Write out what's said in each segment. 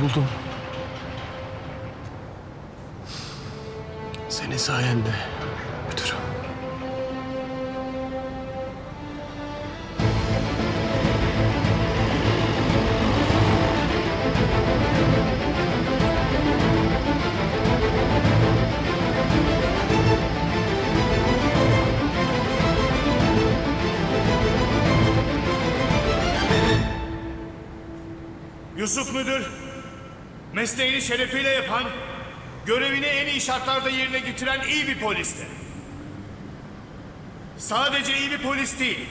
buldum. Senin sayende müdürüm. Yusuf Müdür, mesleğini şerefiyle yapan, görevini en iyi şartlarda yerine getiren iyi bir polisti. Sadece iyi bir polis değil,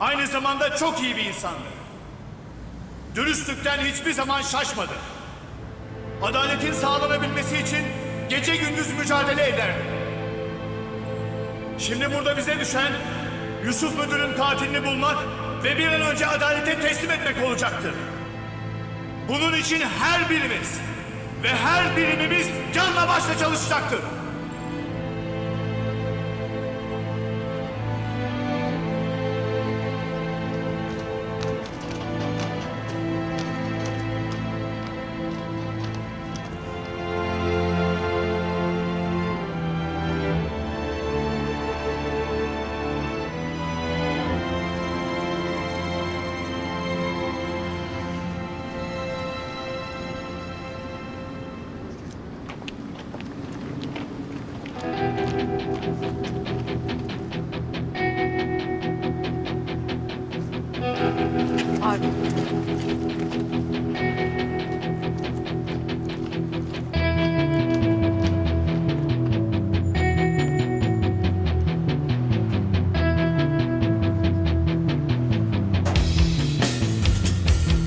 aynı zamanda çok iyi bir insandı. Dürüstlükten hiçbir zaman şaşmadı. Adaletin sağlanabilmesi için gece gündüz mücadele ederdi. Şimdi burada bize düşen Yusuf Müdür'ün katilini bulmak ve bir an önce adalete teslim etmek olacaktır. Bunun için her birimiz ve her birimimiz canla başla çalışacaktır.